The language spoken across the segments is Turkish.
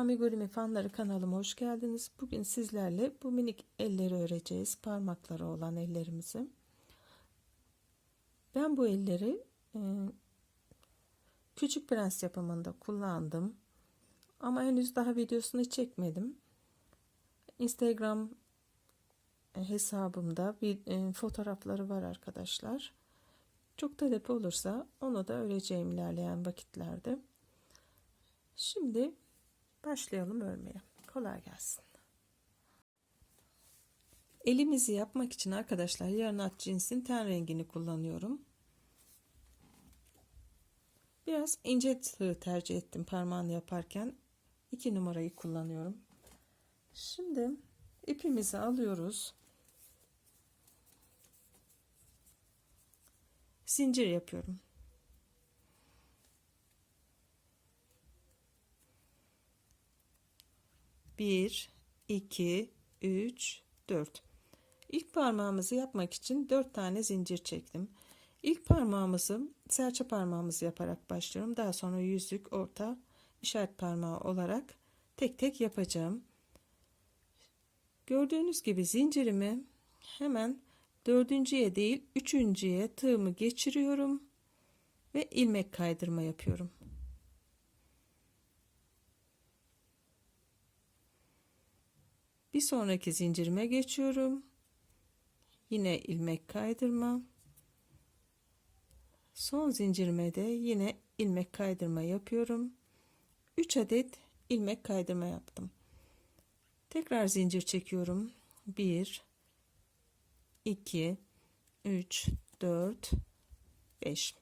Amigurumi fanları kanalıma hoş geldiniz. Bugün sizlerle bu minik elleri öreceğiz. Parmakları olan ellerimizi. Ben bu elleri e, Küçük Prens yapımında kullandım. Ama henüz daha videosunu çekmedim. Instagram hesabımda bir e, fotoğrafları var arkadaşlar. Çok talep olursa onu da öreceğim ilerleyen vakitlerde. Şimdi başlayalım örmeye. Kolay gelsin. Elimizi yapmak için arkadaşlar yarın at cinsin ten rengini kullanıyorum. Biraz ince tığ tercih ettim parmağını yaparken. 2 numarayı kullanıyorum. Şimdi ipimizi alıyoruz. Zincir yapıyorum. Bir, iki, üç, dört. İlk parmağımızı yapmak için dört tane zincir çektim. İlk parmağımızı serçe parmağımızı yaparak başlıyorum. Daha sonra yüzük, orta, işaret parmağı olarak tek tek yapacağım. Gördüğünüz gibi zincirimi hemen dördüncüye değil üçüncüye tığımı geçiriyorum ve ilmek kaydırma yapıyorum. Bir sonraki zincirime geçiyorum. Yine ilmek kaydırma. Son zincirime de yine ilmek kaydırma yapıyorum. 3 adet ilmek kaydırma yaptım. Tekrar zincir çekiyorum. 1 2 3 4 5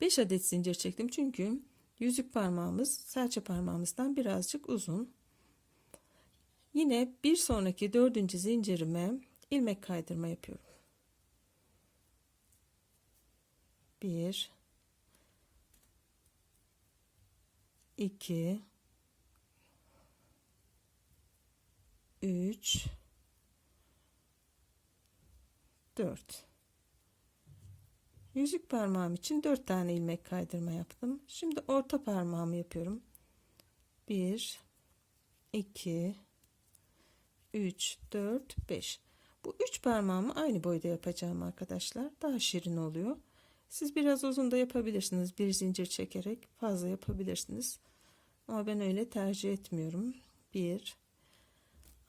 5 adet zincir çektim çünkü yüzük parmağımız serçe parmağımızdan birazcık uzun. Yine bir sonraki dördüncü zincirime ilmek kaydırma yapıyorum. 1 2 3 4 Yüzük parmağım için 4 tane ilmek kaydırma yaptım. Şimdi orta parmağımı yapıyorum. 1 2 3 4 5 Bu 3 parmağımı aynı boyda yapacağım arkadaşlar. Daha şirin oluyor. Siz biraz uzun da yapabilirsiniz. Bir zincir çekerek fazla yapabilirsiniz. Ama ben öyle tercih etmiyorum. 1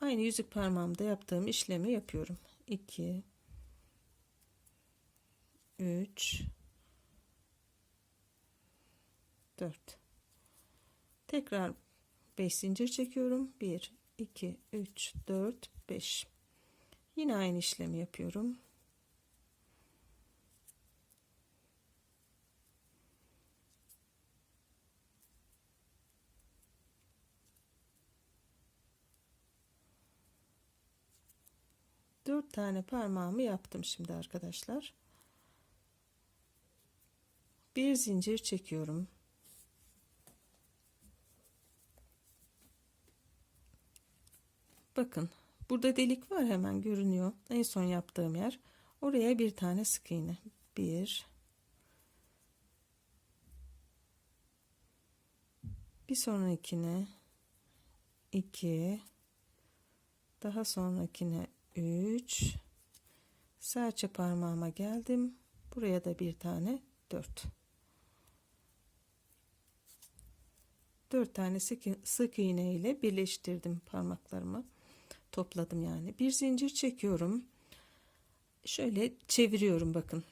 Aynı yüzük parmağımda yaptığım işlemi yapıyorum. 2 3 4 Tekrar 5 zincir çekiyorum. 1 2 3 4 5 Yine aynı işlemi yapıyorum. Dört tane parmağımı yaptım şimdi arkadaşlar. Bir zincir çekiyorum. Bakın burada delik var hemen görünüyor. En son yaptığım yer. Oraya bir tane sık iğne. Bir. Bir sonrakine iki. Daha sonrakine 3 serçe parmağıma geldim buraya da bir tane 4 4 tane sık iğne ile birleştirdim parmaklarımı topladım yani. Bir zincir çekiyorum. Şöyle çeviriyorum bakın.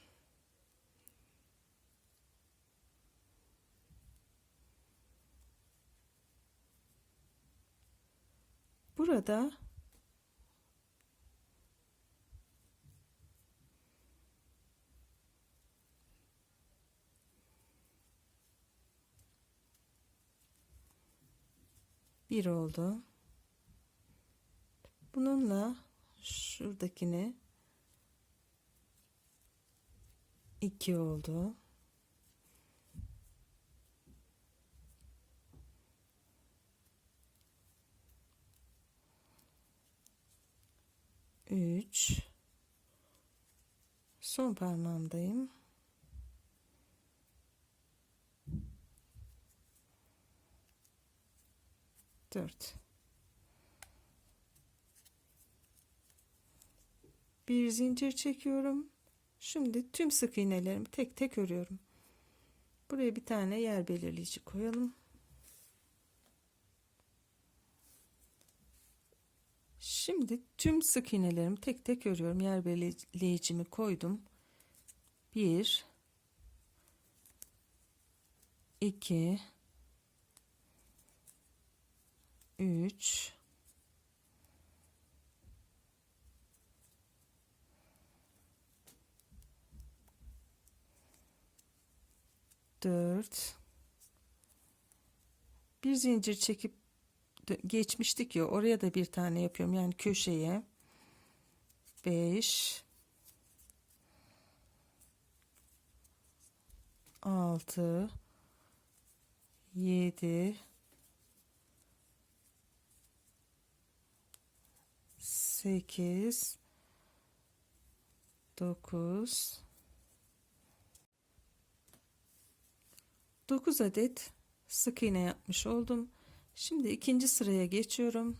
Burada bir oldu. Bununla şuradakine iki oldu. Üç. Son parmağımdayım. 4 bir zincir çekiyorum. Şimdi tüm sık iğnelerimi tek tek örüyorum. Buraya bir tane yer belirleyici koyalım. Şimdi tüm sık iğnelerimi tek tek örüyorum. Yer belirleyicimi koydum. 1 2 3 4 bir zincir çekip geçmiştik ya oraya da bir tane yapıyorum yani köşeye. 5 6 7 8 9 9 adet sık iğne yapmış oldum. Şimdi ikinci sıraya geçiyorum.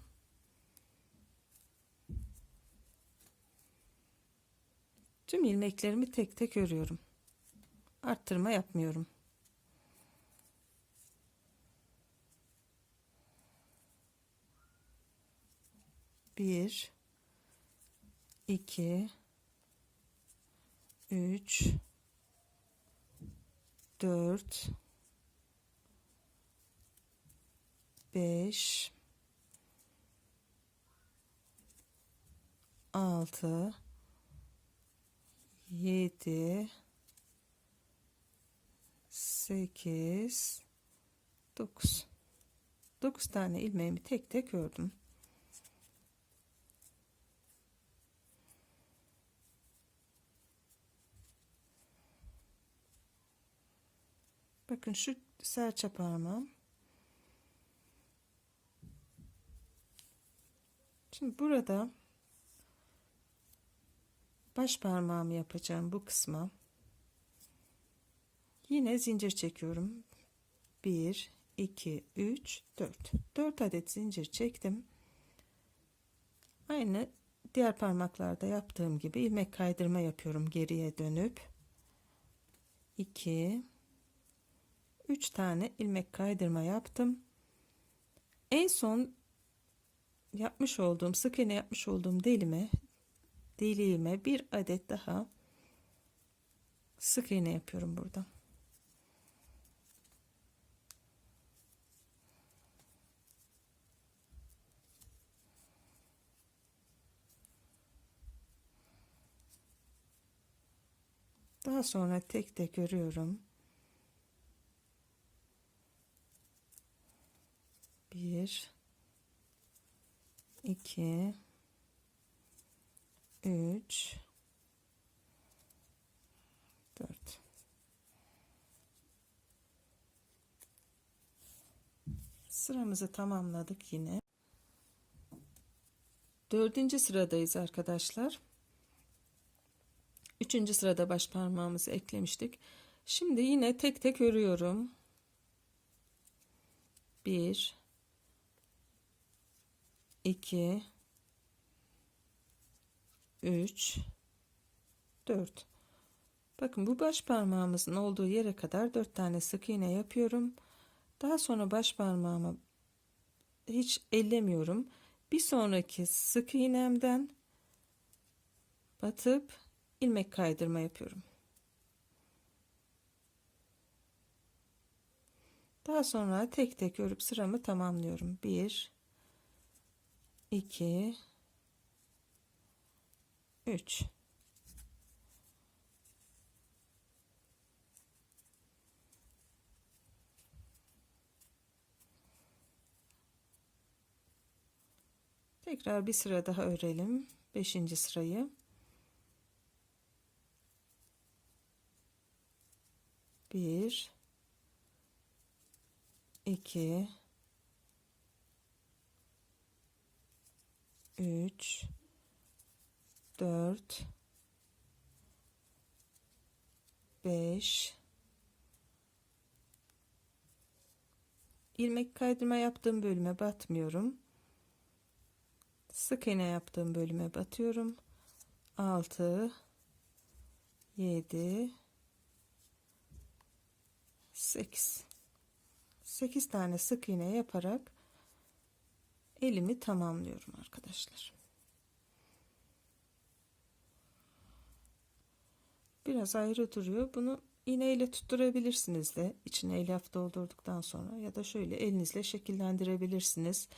Tüm ilmeklerimi tek tek örüyorum. Arttırma yapmıyorum. Bir, iki, üç, dört, beş, altı, yedi, sekiz, dokuz. Dokuz tane ilmeğimi tek tek ördüm. Bakın şu serçe parmağım. Şimdi burada baş parmağımı yapacağım bu kısma. Yine zincir çekiyorum. 1 2 3 4. 4 adet zincir çektim. Aynı diğer parmaklarda yaptığım gibi ilmek kaydırma yapıyorum geriye dönüp 2 3 tane ilmek kaydırma yaptım. En son yapmış olduğum sık iğne yapmış olduğum delime deliğime bir adet daha sık iğne yapıyorum burada. Daha sonra tek tek örüyorum. Bir, iki, üç, dört. Sıramızı tamamladık yine. Dördüncü sıradayız arkadaşlar. Üçüncü sırada baş parmağımızı eklemiştik. Şimdi yine tek tek örüyorum. Bir, 2 3 4 Bakın bu baş parmağımızın olduğu yere kadar 4 tane sık iğne yapıyorum. Daha sonra baş parmağımı hiç ellemiyorum. Bir sonraki sık iğnemden batıp ilmek kaydırma yapıyorum. Daha sonra tek tek örüp sıramı tamamlıyorum. 1 2 3 Tekrar bir sıra daha örelim. Beşinci sırayı. Bir, iki, 3 4 5 ilmek kaydırma yaptığım bölüme batmıyorum. Sık iğne yaptığım bölüme batıyorum. 6 7 8 8 tane sık iğne yaparak elimi tamamlıyorum arkadaşlar. Biraz ayrı duruyor. Bunu iğneyle tutturabilirsiniz de içine elyaf doldurduktan sonra ya da şöyle elinizle şekillendirebilirsiniz.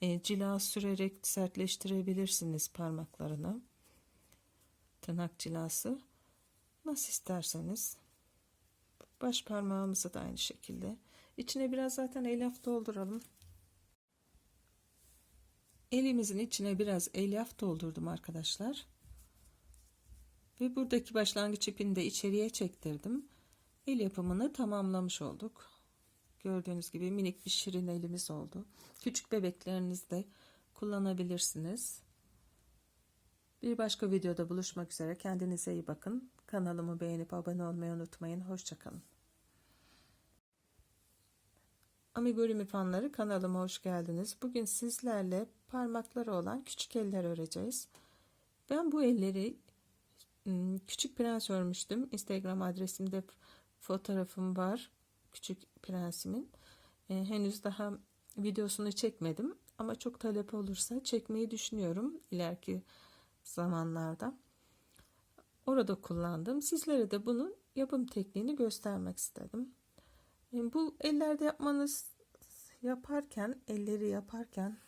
E, cila sürerek sertleştirebilirsiniz parmaklarını. Tırnak cilası. Nasıl isterseniz. Baş parmağımızı da aynı şekilde. İçine biraz zaten elyaf dolduralım. Elimizin içine biraz elyaf doldurdum arkadaşlar. Ve buradaki başlangıç ipini de içeriye çektirdim. El yapımını tamamlamış olduk. Gördüğünüz gibi minik bir şirin elimiz oldu. Küçük bebeklerinizde kullanabilirsiniz. Bir başka videoda buluşmak üzere. Kendinize iyi bakın. Kanalımı beğenip abone olmayı unutmayın. Hoşçakalın. Amigurumi fanları kanalıma hoş geldiniz. Bugün sizlerle parmakları olan küçük eller öreceğiz. Ben bu elleri ım, küçük prens örmüştüm. Instagram adresimde fotoğrafım var. Küçük prensimin. Ee, henüz daha videosunu çekmedim. Ama çok talep olursa çekmeyi düşünüyorum ileriki zamanlarda. Orada kullandım. Sizlere de bunun yapım tekniğini göstermek istedim. Bu ellerde yapmanız yaparken, elleri yaparken